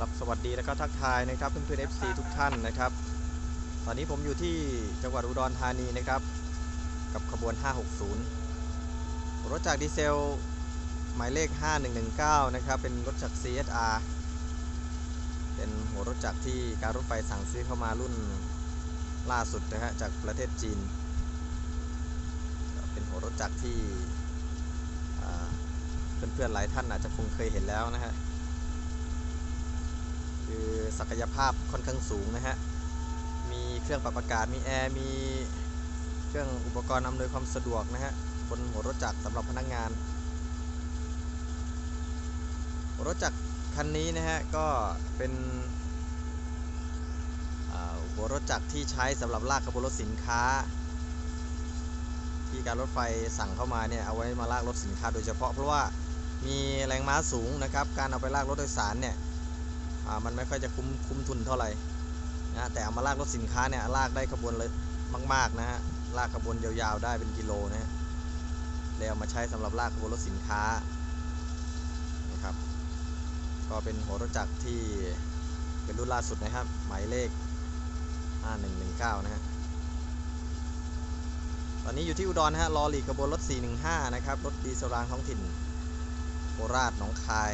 รับสวัสดีแล้วก็ทักทายนะครับเพื่อนๆ FC ทุกท่านนะครับ ตอนนี้ผมอยู่ที่จังหวัดอุดรธานีนะครับ กับขบวน 560 รถจากดีเซล หมายเลข 5119 นะครับ เป็นรถจาก CSR เป็นหัวรถจักรที่การรถไฟสั่งซื้อเข้ามารุ่นล่าสุดนะฮะจากประเทศจีน เป็นหัวรถจักรที่เพื่อนๆหลายท่านอาจจะคงเคยเห็นแล้วนะฮะ คือศักยภาพค่อนข้างสูงนะฮะ มีเครื่องปรับอากาศ มีแอร์ มีเครื่องอุปกรณ์อำนวยความสะดวกนะฮะ บนหัวรถจักรสำหรับพนักงาน รถจักรคันนี้นะฮะ ก็เป็นหัวรถจักรที่ใช้สำหรับลากขบวนรถสินค้า ที่การรถไฟสั่งเข้ามาเนี่ยเอาไว้มาลากรถสินค้าโดยเฉพาะเพราะว่ามีแรงม้าสูงนะครับ การเอาไปลากรถโดยสารเนี่ย มันไม่ค่อยจะคุ้มคุ้มทุนเท่าไหร่นะแต่เอามาลากรถสินค้าเนี่ยลากได้ขบวนเลยมาก ๆนะฮะลากขบวนยาวๆได้เป็นกิโลนะฮะเลยเอามาใช้สำหรับลากขบวนรถสินค้านะครับ ก็เป็นหัวรถจักรที่เป็นรุ่นล่าสุดนะครับ หมายเลข 5119 นะฮะตอนนี้อยู่ที่อุดรนะฮะรอหลีกขบวนรถ 415 นะครับ รถดีเซลรางท้องถิ่นโคราชหนองคาย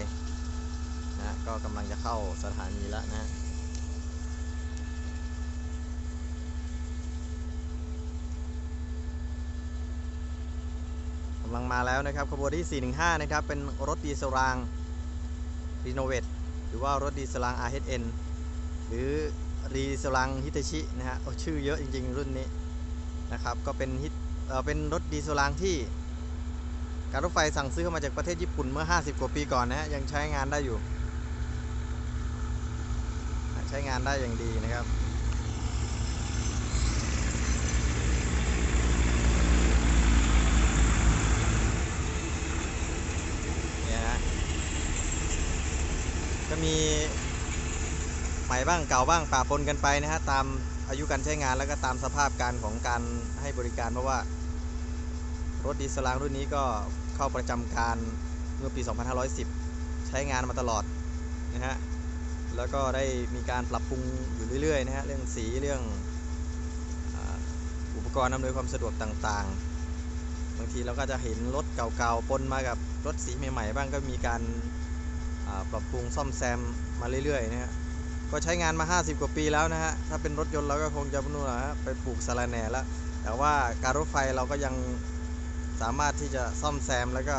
ก็กำลังจะเข้าสถานีแล้วนะกำลังมาแล้วนะครับขบวนที่ 415 นะครับ เป็นรถดีเซลรางรีโนเวทหรือว่ารถดีเซลราง RHN หรือรีเซลรางฮิตาชินะฮะชื่อเยอะจริง ๆ รุ่นนี้นะครับ ก็เป็นฮิตเเป็นรถดีเซลรางที่การรถไฟสั่งซื้อเข้ามาจากประเทศญี่ปุ่นเมื่อ 50 กว่าปีก่อนนะฮะยังใช้งานได้อยู่ ใช้งานได้อย่างดีนะครับเนี่ยนะก็มีใหม่บ้างเก่าบ้างป่าปนกันไปนะฮะตามอายุการใช้งานแล้วก็ตามสภาพการของการให้บริการเพราะว่ารถดีเซลางรุ่นนี้ก็เข้าประจำการเมื่อปี 2510 ใช้งานมาตลอดนะฮะ แล้วก็ได้มีการปรับปรุงอยู่เรื่อยๆนะฮะเรื่องสีเรื่องอุปกรณ์อำนวยความสะดวกต่างๆ บางทีเราก็จะเห็นรถเก่าๆปนมากับรถสีใหม่ๆ บ้างก็มีการปรับปรุงซ่อมแซมมาเรื่อยๆนะฮะก็ใช้งานมา 50 กว่าปีแล้วนะฮะ ถ้าเป็นรถยนต์เราก็คงจะนู่นนะฮะไปปลูกสาระแหน่แล้ว แต่ว่าการรถไฟเราก็ยังสามารถที่จะซ่อมแซมแล้วก็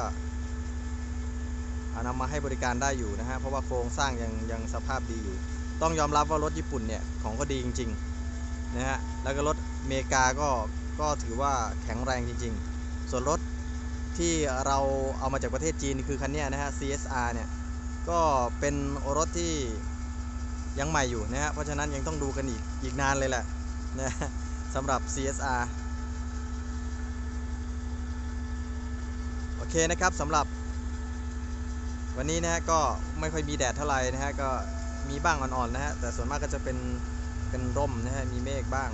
นำมาให้บริการได้อยู่นะฮะเพราะว่าโครงสร้างยังยังสภาพดีอยู่ ต้องยอมรับว่ารถญี่ปุ่นเนี่ยของก็ดีจริงๆนะฮะแล้วก็รถอเมริกาก็ก็ถือว่าแข็งแรงจริง ๆ ส่วนรถที่เราเอามาจากประเทศจีนคือคันนี้นะฮะ CSR เนี่ยก็เป็นรถที่ยังใหม่อยู่นะฮะเพราะฉะนั้นยังต้องดูกันอีกอีกนานเลยแหละนะสำหรับ CSR โอเคนะครับสำหรับ วันนี้นะฮะก็ไม่ค่อยมีแดดเท่าไหร่นะฮะก็มีบ้างอ่อนๆนะฮะแต่ส่วนมากก็จะเป็นเป็นร่มนะฮะมีเมฆบ้าง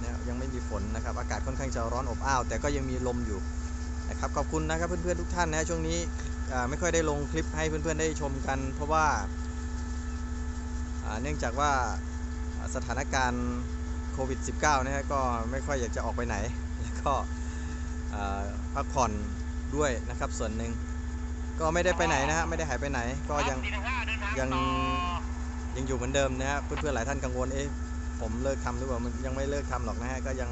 นะยังไม่มีฝนนะครับอากาศค่อนข้างจะร้อนอบอ้าว แต่ก็ยังมีลมอยู่นะครับขอบคุณนะครับเพื่อนๆทุกท่านนะฮะช่วงนี้ไม่ค่อยได้ลงคลิปให้เพื่อนๆได้ชมกัน เพราะว่าเนื่องจากว่าสถานการณ์โควิด -19 นะฮะก็ไม่ค่อยอยากจะออกไปไหน แล้วก็พักผ่อนด้วยนะครับส่วนหนึ่ง ก็ไม่ได้ไปไหนนะฮะไม่ได้หายไปไหนก็ยังยังยังอยู่เหมือนเดิมนะฮะเพื่อนๆหลายท่านกังวลเอ๊ะผมเลิกทำหรือเปล่ามันยังไม่เลิกทำหรอกนะฮะก็ยัง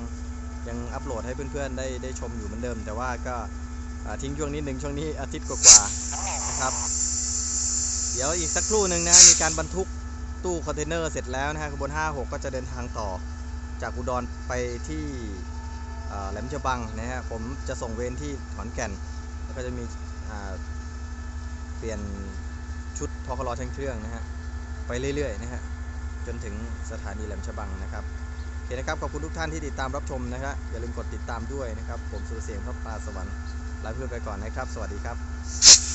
ยังอัปโหลดให้เพื่อนๆได้ได้ชมอยู่เหมือนเดิม แต่ว่าก็ทิ้งช่วงนี้หนึ่งช่วงนี้อาทิตย์กว่าๆนะครับ เดี๋ยวอีกสักครู่หนึ่งนะมีการบรรทุกตู้คอนเทนเนอร์เสร็จแล้วนะฮะขบวน 56 ก็จะเดินทางต่อจากอุดรไปที่แหลมฉบังนะฮะผมจะส่งเวรที่ขอนแก่น แล้วก็จะมีอ่า ปลี่ยนชุดทอคลอช่างเครื่องนะฮะไปเรื่อยๆนะฮะจนถึงสถานีแหลมฉบังนะครับโอเคนะครับขอบคุณทุกท่านที่ติดตามรับชมนะฮะอย่าลืมกดติดตามด้วยนะครับ ผมสุรเสียงพระปลาสวรรค์ลาเพื่อนไปก่อนนะครับ สวัสดีครับ